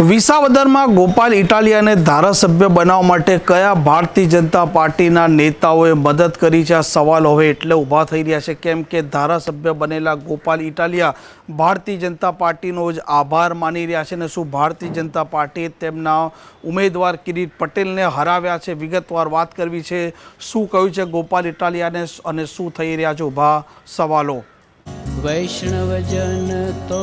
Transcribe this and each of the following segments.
વિસાવદરમાં ગોપાલ ઇટાલિયાને ધારાસભ્ય બનાવવા માટે કયા ભારતીય જનતા પાર્ટીના નેતાઓએ મદદ કરી છે? આ સવાલ હવે એટલે ઊભા થઈ રહ્યા છે. કેમ કે ધારાસભ્ય બનેલા ગોપાલ ઇટાલિયા ભારતીય જનતા પાર્ટીનો જ આભાર માની રહ્યા છે અને શું ભારતીય જનતા પાર્ટીએ તેમના ઉમેદવાર કિરીટ પટેલને હરાવ્યા છે? વિગતવાર વાત કરવી છે. શું કહ્યું છે ગોપાલ ઇટાલિયાને અને શું થઈ રહ્યા છે? ઊભા સવાલો. વૈષ્ણવજન તો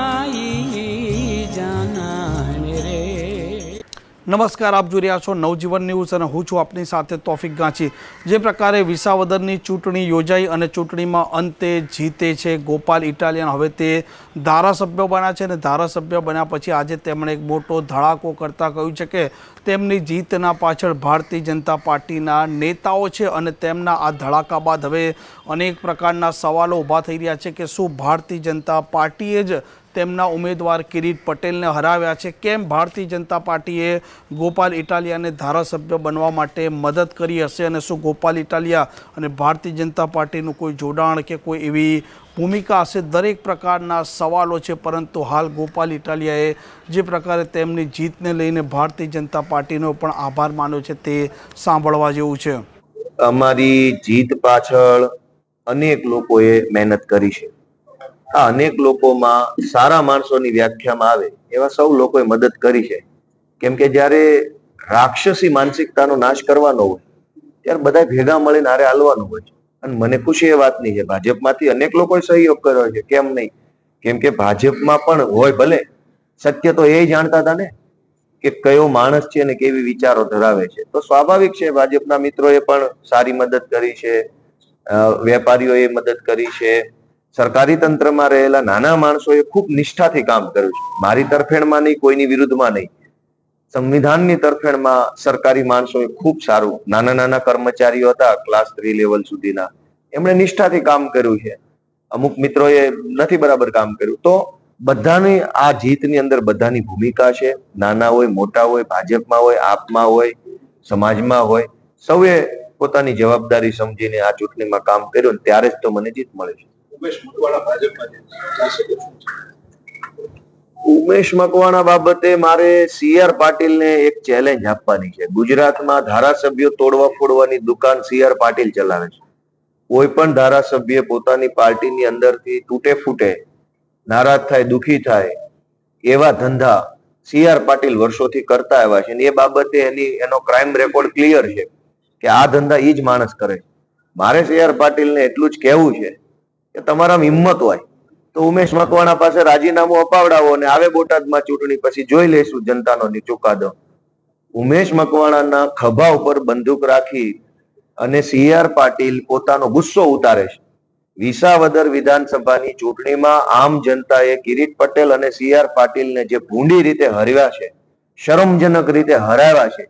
નમસ્કાર, આપ જોઈ રહ્યા છો નવજીવન ન્યૂઝ અને હું છું આપની સાથે તોફિક ગાંચી. જે પ્રકારે વિસાવદરની ચૂંટણી યોજાઈ અને ચૂંટણીમાં અંતે જીતે છે ગોપાલ ઇટાલિયન. હવે તે ધારાસભ્ય બન્યા છે અને ધારાસભ્ય બન્યા પછી આજે તેમણે એક મોટો ધડાકો કરતા કહ્યું છે કે તેમની જીતના પાછળ ભારતીય જનતા પાર્ટીના નેતાઓ છે અને તેમના આ ધડાકા બાદ હવે અનેક પ્રકારના સવાલો ઊભા થઈ રહ્યા છે કે શું ભારતીય જનતા પાર્ટીએ જ તેમના ઉમેદવાર કિરીટ પટેલને હરાવ્યા છે. કેમ ભારતીય જનતા પાર્ટીએ ગોપાલ ઇટાલિયાને ધારાસભ્ય બનવા માટે મદદ કરી હશે અને શું ગોપાલ ઇટાલિયા અને ભારતીય જનતા પાર્ટીનું કોઈ જોડાણ કે કોઈ એવી ભૂમિકા હશે? દરેક પ્રકારના સવાલો છે, પરંતુ હાલ ગોપાલ ઇટાલિયાએ જે પ્રકારે તેમની જીતને લઈને ભારતીય જનતા પાર્ટીનો પણ આભાર માન્યો છે તે સાંભળવા જેવું છે. અમારી જીત પાછળ અનેક લોકોએ મહેનત કરી છે. આ અનેક લોકોમાં સારા માણસોની વ્યાખ્યામાં આવે, એવા સૌ લોકોએ મદદ કરી છે. કેમ કે જ્યારે રાક્ષસી માનસિકતાનો નાશ કરવાનો હોય, ત્યારે બધા ભેગા મળીને હારે હાલવાનું હોય છે. અને મને ખુશી એ વાતની છે, ભાજપમાંથી અનેક લોકોએ સહયોગ કર્યો છે, કેમ નહીં? કેમ કે ભાજપમાં પણ હોય ભલે, સત્ય તો એ જાણતા હતા ને, કે કયો માણસ છે અને કેવી વિચારો ધરાવે છે. તો સ્વાભાવિક છે, ભાજપના મિત્રોએ પણ સારી મદદ કરી છે વેપારીઓએ મદદ કરી છે સરકારી તંત્રમાં રહેલા નાના માણસોએ ખૂબ નિષ્ઠાથી કામ કર્યું છે. મારી તરફેણમાં નહીં, કોઈની વિરુદ્ધમાં નહીં. સંવિધાનની તરફેણમાં સરકારી માણસોએ ખૂબ સારું, નાના નાના કર્મચારીઓ હતા ક્લાસ થ્રી લેવલ સુધીના. એમણે નિષ્ઠાથી કામ કર્યું છે. અમુક મિત્રોએ નથી બરાબર કામ કર્યું. તો બધાની, આ જીતની અંદર બધાની ભૂમિકા છે. નાના હોય, મોટા હોય, ભાજપમાં હોય, આપમાં હોય, સમાજમાં હોય. સૌએ પોતાની જવાબદારી સમજીને આ ચૂંટણીમાં કામ કર્યું ત્યારે જ તો મને જીત મળે છે. ઉમેશ મકવાણા ભાજપમાં? ઉમેશ મકવાણા બાબતે મારે સીઆર પાટીલને એક ચેલેન્જ આપવાની છે. ગુજરાતમાં ધારાસભ્યો તોડવા ફોડવાની દુકાન સીઆર પાટીલ ચલાવે છે. કોઈ પણ ધારાસભ્ય પોતાની પાર્ટીની અંદરથી તૂટે ફૂટે, નારાજ થાય, દુખી થાય, એવા ધંધા સીઆર પાટીલ વર્ષોથી કરતા આવ્યા છે. એ બાબતે એની, એનો ક્રાઇમ રેકોર્ડ ક્લિયર છે કે આ ધંધા એ જ માણસ કરે મારે સીઆર પાટીલને એટલું જ કહેવું છે કે તમારામાં હિંમત હોય, તો ઉમેશ મકવાણા પાસે રાજીનામું અપાવડાવો અને આવે બોટાદમાં ચૂંટણી પછી જોઈ લઈશું જનતાનો ચુકાદો ઉમેશ મકવાણાના ખભા ઉપર બંદૂક રાખી અને સીઆર પાટીલ પોતાનો ગુસ્સો ઉતારે છે. વિસાવદર વિધાનસભાની ચૂંટણીમાં આમ જનતાએ કિરીટ પટેલ અને સીઆર પાટીલને જે ભૂંડી રીતે હરવ્યા છે, શરમજનક રીતે હરાવ્યા છે,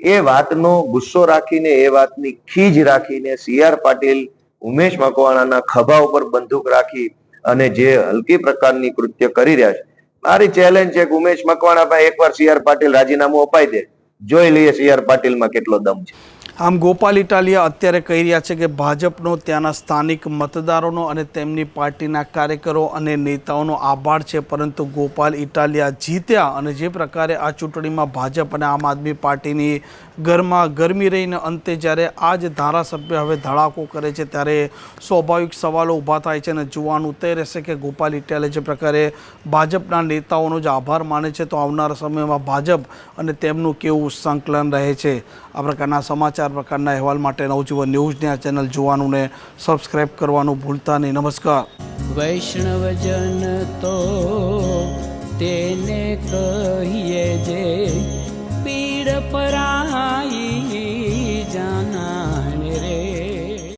એ વાતનો ગુસ્સો રાખીને, એ વાતની ખીજ રાખીને સીઆર પાટીલ ઉમેશ મકવાણાના ખભા ઉપર બંદૂક રાખી અને જે હલકી પ્રકારની કૃત્ય કરી રહ્યા છે. મારી ચેલેન્જ છે કે ઉમેશ મકવાણા ભાઈ એકવાર સીઆર પાટીલ રાજીનામું અપાઈ દે. જોઈ લઈએ સીઆર પાટીલમાં કેટલો દમ છે. આમ ગોપાલ ઇટાલિયા અત્યારે કહી રહ્યા છે કે ભાજપનો ત્યાંના સ્થાનિક મતદારોનો અને તેમની પાર્ટીના કાર્યકરો અને નેતાઓનો આભાર છે, પરંતુ ગોપાલ ઇટાલિયા જીત્યા અને જે પ્રકારે આ ચૂંટણીમાં ભાજપ અને આમ આદમી પાર્ટીની ગરમા ગરમી રહીને અંતે જ્યારે આ જ ધારાસભ્ય હવે ધડાકો કરે છે, ત્યારે સ્વાભાવિક સવાલો ઊભા થાય છે અને જોવાનું તે રહેશે કે ગોપાલ ઇટાલે જે પ્રકારે ભાજપના નેતાઓનો જ આભાર માને છે, તો આવનારા સમયમાં ભાજપ અને તેમનું કેવું સંકલન રહે છે? આ પ્રકારના સમાચાર, પ્રકારના અહેવાલ માટે નવજીવન ન્યૂઝની આ ચેનલ જોવાનું ને સબસ્ક્રાઈબ કરવાનું ભૂલતા નહીં. નમસ્કાર. વૈષ્ણવજન તો તેને કહીએ જે પીડ પરાઈ.